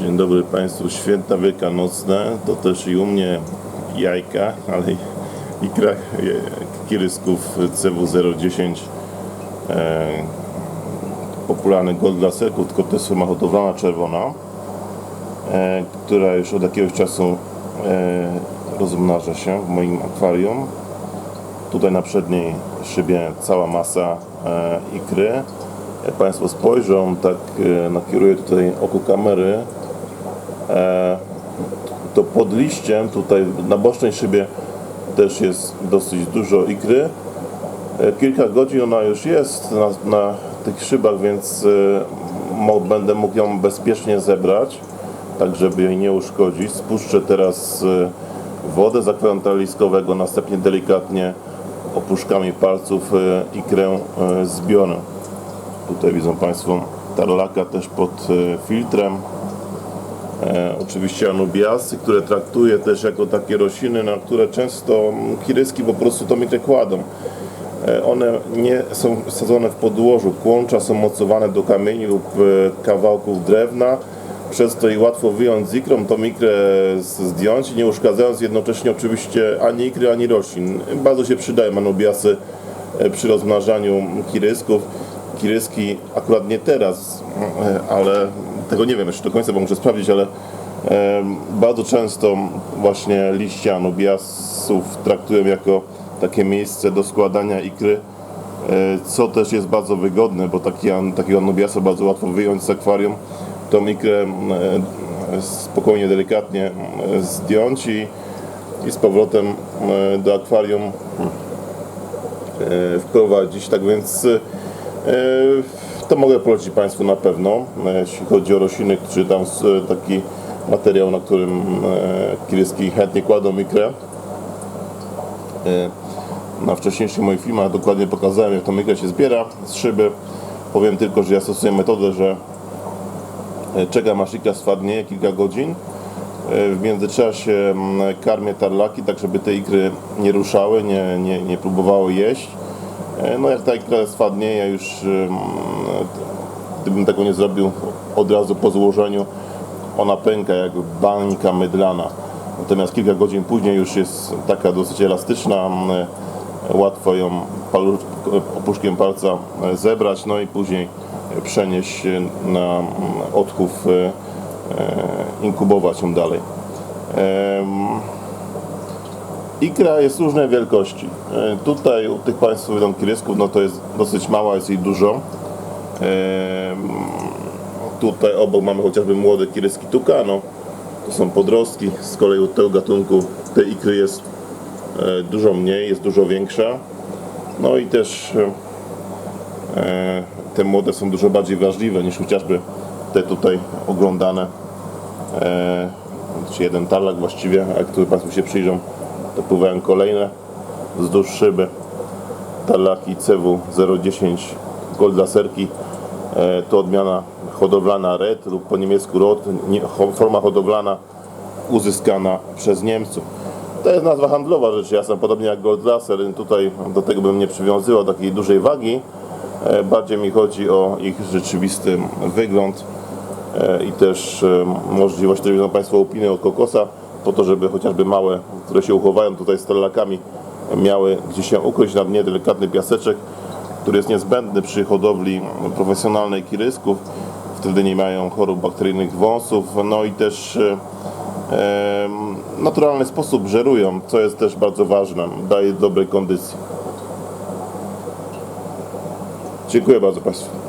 Dzień dobry Państwu. Święta wielkanocne to też i u mnie jajka, ale i e, kirysków CW010 e, popularny gold dla serków, tylko to jest forma czerwona, e, która już od jakiegoś czasu e, rozmnaża się w moim akwarium. Tutaj na przedniej szybie cała masa e, ikry. Jak Państwo spojrzą, tak e, nakieruję tutaj oko kamery, to pod liściem tutaj na bocznej szybie też jest dosyć dużo ikry. E, Kilka godzin ona już jest na, na tych szybach, więc e, będę mógł ją bezpiecznie zebrać, tak żeby jej nie uszkodzić. Spuszczę teraz e, wodę z akwarium następnie delikatnie opuszkami palców e, ikrę e, zbiorę. Tutaj widzą Państwo tarlaka też pod e, filtrem. E, oczywiście anubiasy, które traktuję też jako takie rośliny, na które często kiryski po prostu to mi te kładą. E, one nie są sadzone w podłożu, kłącza są mocowane do kamieni lub e, kawałków drewna, przez to i łatwo wyjąć z ikrą, tą ikrę zdjąć, nie uszkadzając jednocześnie oczywiście ani ikry, ani roślin. Bardzo się przydają anubiasy przy rozmnażaniu kirysków. Kiryski akurat nie teraz, ale tego nie wiem jeszcze do końca, bo muszę sprawdzić, ale bardzo często właśnie liście anubiasów traktują jako takie miejsce do składania ikry, e, co też jest bardzo wygodne, bo taki, takiego anubiasa bardzo łatwo wyjąć z akwarium, tą ikrę spokojnie, delikatnie zdjąć i, i z powrotem e, do akwarium e, wprowadzić. Tak więc to mogę polecić Państwu na pewno, e, jeśli chodzi o rośliny, czy tam s- taki materiał, na którym e, kiryski chętnie kładą ikrę. E, Na wcześniejszych moich filmach dokładnie pokazałem, jak to ikrę się zbiera z szyby. Powiem tylko, że ja stosuję metodę, że e, czekam aż ikra swadnieje kilka godzin. E, W międzyczasie mm, karmię tarlaki, tak żeby te ikry nie ruszały, nie, nie, nie próbowały jeść. E, No jak ta ikra swadnieje, ja już gdybym tego nie zrobił od razu po złożeniu, ona pęka jak bańka mydlana. Natomiast kilka godzin później już jest taka dosyć elastyczna, łatwo ją opuszkiem palca e, zebrać, no i później przenieść na odchów, e, inkubować ją dalej. Ikra jest różnej wielkości. E, Tutaj u tych Państwa widzą kirysków, no to jest dosyć mała, jest jej dużo. Em, Tutaj obok mamy chociażby młode kiryski tukano. To są podrostki. Z kolei u tego gatunku tej ikry jest e, dużo mniej, jest dużo większa. No i też e, e, te młode są dużo bardziej wrażliwe niż chociażby te tutaj oglądane. E, czy jeden tarlak właściwie, a który Państwo się przyjrzą, to pływają kolejne wzdłuż szyby. Tarlaki CW010 Gold Laserki e, to odmiana hodowlana RED lub po niemiecku ho, forma hodowlana uzyskana przez Niemców. To jest nazwa handlowa rzecz jasna, podobnie jak Gold Laser. Tutaj do tego bym nie przywiązywał takiej dużej wagi. E, Bardziej mi chodzi o ich rzeczywisty wygląd e, i też możliwość, które widzą Państwo upiny od kokosa, po to, żeby chociażby małe, które się uchowają tutaj z tarlakami, miały gdzie się ukryć na dnie delikatny piaseczek, który jest niezbędny przy hodowli profesjonalnej kirysków. Wtedy nie mają chorób bakteryjnych wąsów, no i też e, e, naturalny sposób żerują, co jest też bardzo ważne, daje dobrej kondycji. Dziękuję bardzo Państwu.